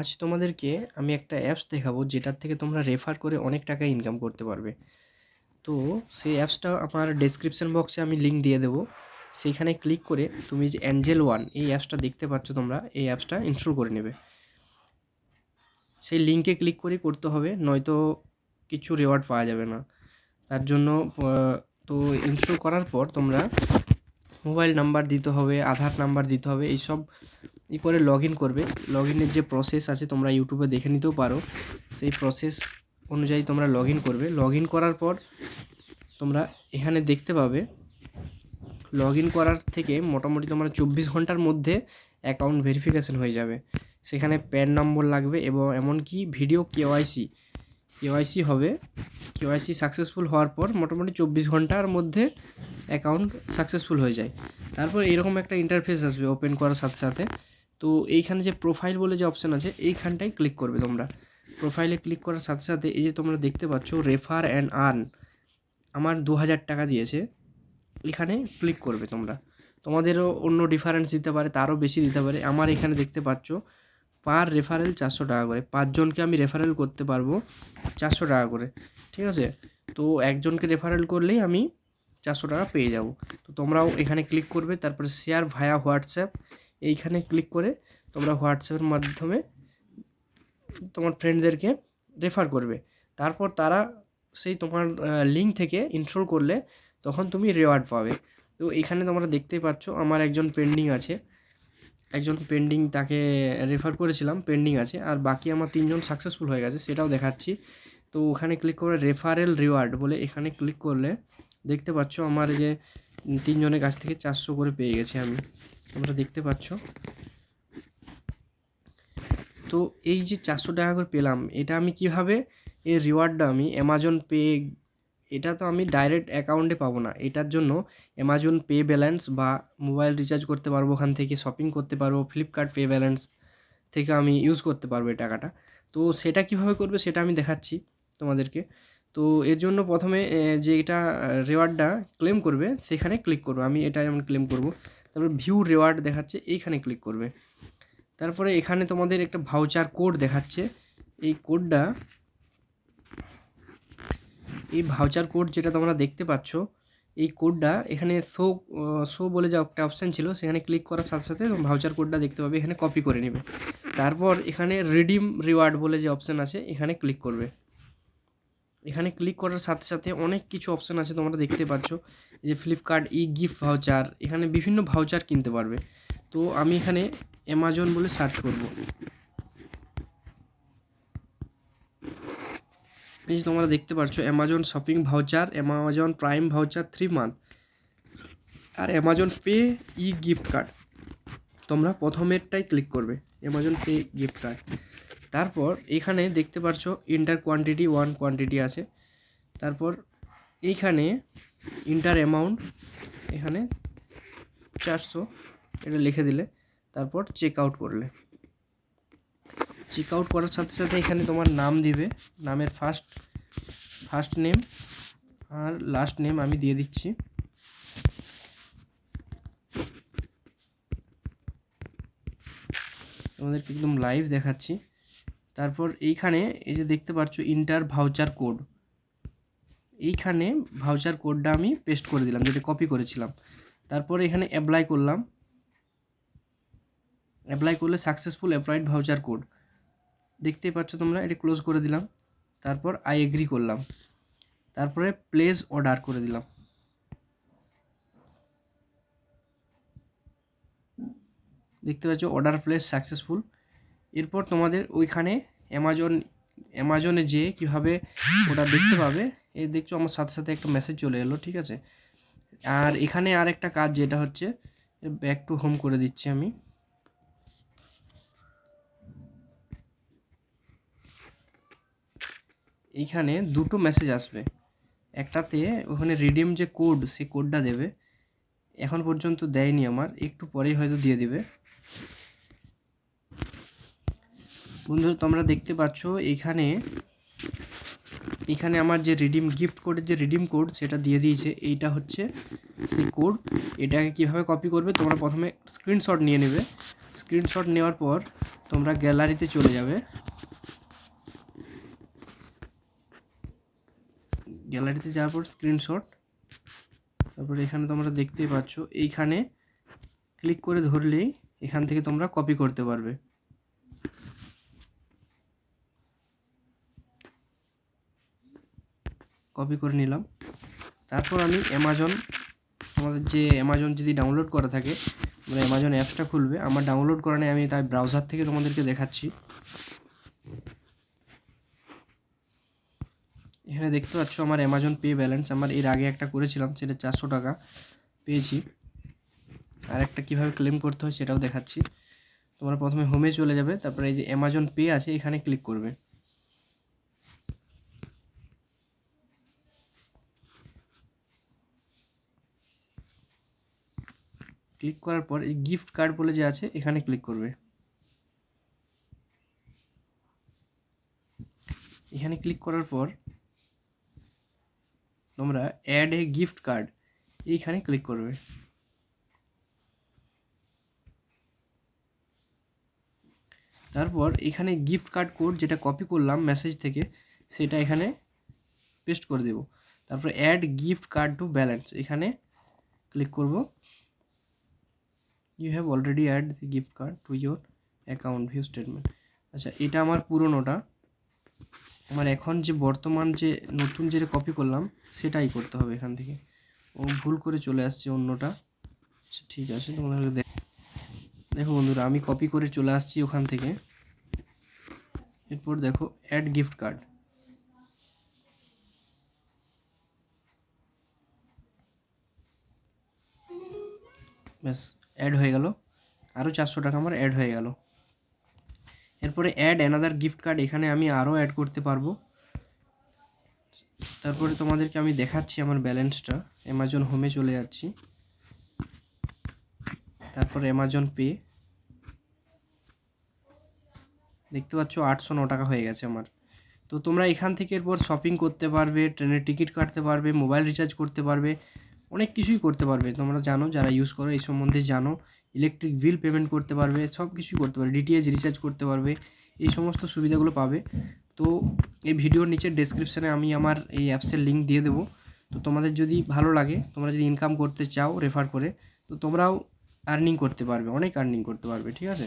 আজ তোমাদেরকে আমি একটা অ্যাপস দেখাবো যেটার থেকে তোমরা রেফার করে অনেক টাকা ইনকাম করতে পারবে। তো সেই অ্যাপসটা আমার ডেসক্রিপশন বক্সে আমি লিঙ্ক দিয়ে দেবো। সেইখানে ক্লিক করে তুমি যে অ্যাঞ্জেল ওয়ান এই অ্যাপসটা দেখতে পাচ্ছ তোমরা, এই অ্যাপসটা ইনস্টল করে নেবে। সেই লিঙ্কে ক্লিক করে করতে হবে, নয়তো কিছু রেওয়ার্ড পাওয়া যাবে না। তার জন্য তো ইনস্টল করার পর তোমরা মোবাইল নাম্বার দিতে হবে, আধার নাম্বার দিতে হবে, এইসব ই করে লগ ইন করবে। লগ ইনের যে প্রসেস আছে তোমরা ইউটিউবে দেখে নিতেও পারো। সেই প্রসেস অনুযায়ী তোমরা লগ ইন করবে। লগ ইন করার পর তোমরা এখানে দেখতে পাবে লগ ইন করার থেকে মোটামুটি তোমরা চব্বিশ ঘণ্টার মধ্যে অ্যাকাউন্ট ভেরিফিকেশন হয়ে যাবে। সেখানে প্যান নম্বর লাগবে এবং এমনকি ভিডিও কেওয়াইসি কেওয়াইসি হবে। কেওয়াইসি সাকসেসফুল হওয়ার পর মোটামুটি চব্বিশ ঘণ্টার মধ্যে অ্যাকাউন্ট সাকসেসফুল হয়ে যায়। তারপর এরকম একটা ইন্টারফেস আসবে ওপেন করার সাথে সাথে। তো এইখানে যে প্রোফাইল বলে যে অপশান আছে, এইখানটায় ক্লিক করবে তোমরা। প্রোফাইলে ক্লিক করার সাথে সাথে এই যে তোমরা দেখতে পাচ্ছ রেফার অ্যান্ড আর্ন আমার দু হাজার টাকা দিয়েছে, এখানে ক্লিক করবে তোমরা। তোমাদেরও অন্য ডিফারেন্স দিতে পারে, তারও বেশি দিতে পারে। আমার এখানে দেখতে পাচ্ছ পার রেফারেল চারশো টাকা করে। পাঁচজনকে আমি রেফারেল করতে পারব চারশো টাকা করে, ঠিক আছে? তো একজনকে রেফারেল করলেই আমি চারশো টাকা পেয়ে যাব। তো তোমরাও এখানে ক্লিক করবে, তারপরে শেয়ার ভায়া হোয়াটসঅ্যাপ এইখানে ক্লিক করে তোমরা হোয়াটসঅ্যাপের মাধ্যমে তোমার ফ্রেন্ডদেরকে রেফার করবে। তারপর তারা সেই তোমার লিঙ্ক থেকে ইনস্টল করলে তখন তুমি রেওয়ার্ড পাবে। তো এখানে তোমরা দেখতেই পাচ্ছ আমার একজন পেন্ডিং আছে। একজন পেন্ডিং তাকে রেফার করেছিলাম পেন্ডিং আছে। আর বাকি আমার তিনজন সাকসেসফুল হয়ে গেছে, সেটাও দেখাচ্ছি। তো ওখানে ক্লিক করে রেফারেল রিওয়ার্ড বলে এখানে ক্লিক করলে দেখতে পাচ্ছ আমার যে তিনজনের কাছ থেকে চারশো করে পেয়ে গেছি আমি। তোমরা দেখতে পাচ্ছ। তো এই যে চারশো টাকা করে পেলাম, এটা আমি কীভাবে এই রিওয়ার্ডটা আমি অ্যামাজন পে এটা তো আমি ডাইরেক্ট অ্যাকাউন্টে পাবো না। এটার জন্য অ্যামাজন পে ব্যালেন্স বা মোবাইল রিচার্জ করতে পারব ওখান থেকে শপিং করতে পারব ফ্লিপকার্ট পে ব্যালেন্স থেকে আমি ইউজ করতে পারব এই টাকাটা। তো সেটা কীভাবে করবে সেটা আমি দেখাচ্ছি তোমাদেরকে। তো এর জন্য প্রথমে যে এটা রেওয়ার্ডটা ক্লেম করবে, সেখানে ক্লিক করবে। আমি এটা যেমন ক্লেম করব, তারপরে ভিউ রেওয়ার্ড দেখাচ্ছে, এইখানে ক্লিক করবে। তারপরে এখানে তোমাদের একটা ভাউচার কোড দেখাচ্ছে। এই কোডটা এই ভাউচার কোড যেটা তোমরা দেখতে পাচ্ছ, এই কোডটা এখানে শো শো বলে যা একটা অপশান ছিল, সেখানে ক্লিক করার সাথে সাথে ভাউচার কোডটা দেখতে পাবে, এখানে কপি করে নেবে। তারপর এখানে রিডিম রিওয়ার্ড বলে যে অপশান আছে, এখানে ক্লিক করবে। এখানে ক্লিক করার সাথে সাথে অনেক কিছু অপশান আছে তোমরা দেখতে পাচ্ছ। যে ফ্লিপকার্ট ই গিফট ভাউচার এখানে বিভিন্ন ভাউচার কিনতে পারবে। তো আমি এখানে অ্যামাজন বলে সার্চ করব। এই যে তোমরা দেখতে পাচ্ছ Amazon shopping voucher Amazon prime voucher three month আর Amazon pay e gift card তোমরা প্রথমেরটাই ক্লিক করবে অ্যামাজন পে গিফট কার্ড তারপর এখানে দেখতে পাচ্ছ ইন্টার কোয়ান্টিটি ওয়ান কোয়ান্টিটি আছে। তারপর এইখানে ইন্টার অ্যামাউন্ট এখানে চারশো, এটা লিখে দিলে। তারপর চেক আউট করলে। চেক আউট করার সাথে সাথে এখানে তোমার নাম দিবে, নামের ফার্স্ট ফার্স্ট নেম আর লাস্ট নেম আমি দিয়ে দিচ্ছি। তোমাদেরকে একদম লাইভ দেখাচ্ছি। তারপর এইখানে এই যে দেখতে পাচ্ছ ইন্টার ভাউচার কোড এইখানে ভাউচার কোডটা আমি পেস্ট করে দিলাম, যেটা কপি করেছিলাম। তারপর এখানে অ্যাপ্লাই করলাম। অ্যাপ্লাই করলে সাকসেসফুল অ্যাপ্লাইড ভাউচার কোড দেখতেই পাচ্ছ তোমরা, এটা ক্লোজ করে দিলাম। তারপর আই এগ্রি করলাম। তারপরে প্লেস অর্ডার করে দিলাম। দেখতে পাচ্ছ অর্ডার প্লেস সাকসেসফুল এরপর তোমাদের ওইখানে অ্যামাজন অ্যামাজনে যেয়ে কীভাবে ওটা দেখতে পাবে এই দেখছ আমার সাথে সাথে একটা মেসেজ চলে এলো, ঠিক আছে? আর এখানে আর একটা কাজ যেটা হচ্ছে ব্যাক টু হোম করে দিচ্ছি আমি। এইখানে দুটো মেসেজ আসবে। একটাতে ওখানে রিডিম যে কোড সেই কোডটা দেবে। এখন পর্যন্ত দেয়নি আমার, একটু পরেই হয়তো দিয়ে দিবে। বন্ধুরা, তোমরা দেখতে পাচ্ছ এখানে এখানে আমার যে রিডিম গিফট কোডের যে রিডিম কোড সেটা দিয়ে দিয়েছে, এইটা হচ্ছে সেই কোড এটাকে কীভাবে কপি করবে, তোমরা প্রথমে স্ক্রিনশট নিয়ে নেবে। স্ক্রিনশট নেওয়ার পর তোমরা গ্যালারিতে চলে যাবে। গ্যালারিতে যাওয়ার পর স্ক্রিনশট তারপর এখানে তোমরা দেখতেই পাচ্ছ, এইখানে ক্লিক করে ধরলেই এখান থেকে তোমরা কপি করতে পারবে। কপি করে নিলাম। তারপর আমি অ্যামাজন আমাদের যে অ্যামাজন যদি ডাউনলোড করা থাকে মানে অ্যামাজন অ্যাপসটা খুলবে, আমার ডাউনলোড করা নেই, আমি তাই ব্রাউজার থেকে তোমাদেরকে দেখাচ্ছি। এখানে দেখতে পাচ্ছ আমার অ্যামাজন পে ব্যালেন্স আমার এর আগে একটা করেছিলাম, সেটা চারশো টাকা পেয়েছি। আর একটা কীভাবে ক্লেম করতে হয় সেটাও দেখাচ্ছি। তোমরা প্রথমে হোমে চলে যাবে, তারপরে এই যে অ্যামাজন পে আছে, এখানে ক্লিক করবে। ক্লিক করার পর এই গিফট কার্ড বলে যে আছে, এখানে ক্লিক করবে। এখানে ক্লিক করার পর তোমরা অ্যাড এ গিফট কার্ড এইখানে ক্লিক করবে। তারপর এখানে গিফট কার্ড কোড যেটা কপি করলাম মেসেজ থেকে, সেটা এখানে পেস্ট করে দেব। তারপর add gift card to balance এখানে ক্লিক করব। You have already add the gift card to your account view statement আচ্ছা এটা আমার পুরোনোটা। আমার এখন যে বর্তমান যে নতুন যেটা কপি করলাম, সেটাই করতে হবে এখান থেকে। ও ভুল করে চলে আসছে অন্যটা। আচ্ছা ঠিক আছে তোমাদের দেখ দেখো বন্ধুরা, আমি কপি করে চলে আসছি ওখান থেকে। এরপর দেখো অ্যাড গিফট কার্ড ব্যাস অ্যাড হয়ে গেল। আরও চারশো টাকা আমার অ্যাড হয়ে গেল। এরপরে অ্যাড অ্যানাদার গিফট কার্ড এখানে আমি আরও অ্যাড করতে পারব। তারপরে তোমাদেরকে আমি দেখাচ্ছি আমার ব্যালেন্সটা অ্যামাজন হোমে চলে যাচ্ছি। তারপর অ্যামাজন পে দেখতে পাচ্ছ আটশো ন টাকা হয়ে গেছে আমার। তো তোমরা এখান থেকে এরপর শপিং করতে পারবে, ট্রেনের টিকিট কাটতে পারবে মোবাইল রিচার্জ করতে পারবে। অনেক কিছুই করতে পারবে। তোমরা জানো, যারা ইউজ করো, এই সম্বন্ধে জানো। ইলেকট্রিক বিল পেমেন্ট করতে পারবে সব কিছুই করতে পারবে ডিটিএইচ রিচার্জ করতে পারবে, এই সমস্ত সুবিধাগুলো পাবে। তো এই ভিডিওর নিচে ডেসক্রিপশানে আমি আমার এই অ্যাপসের লিঙ্ক দিয়ে দেবো। তো তোমাদের যদি ভালো লাগে, তোমরা যদি ইনকাম করতে চাও রেফার করে, তো তোমরাও আর্নিং করতে পারবে, অনেক আর্নিং করতে পারবে, ঠিক আছে?